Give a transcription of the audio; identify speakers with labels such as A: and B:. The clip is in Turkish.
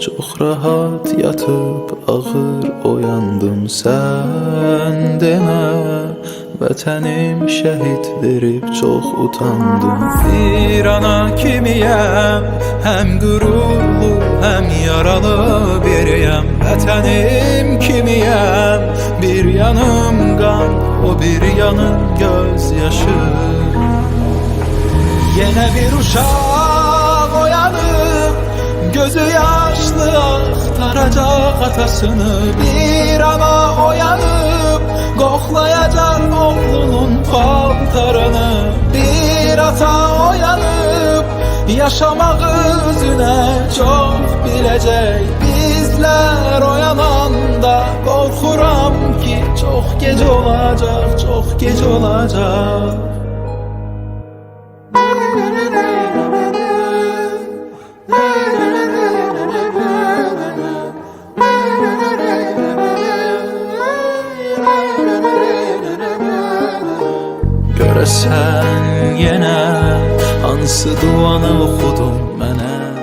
A: Çok rahat yatıp ağır oyandım. Sen deme Vətənim şəhid verib çox utandım. Bir ana kimiyəm? Həm qürurlu, həm yaralı biriyəm. Vətənim kimiyəm? Bir yanım qan, o bir yanım göz yaşı. Yine bir uyanıp Gözü yaşlı aktaracak atasını Bir ana uyanıp Koklayacak oğlunun paltarını Bir ata uyanıp Yaşamak özüne çok bilecek. Bizler uyananda korkuram ki Çok gece olacak, çok gece olacak Görəsən yenə hansı duanı oxudun mənə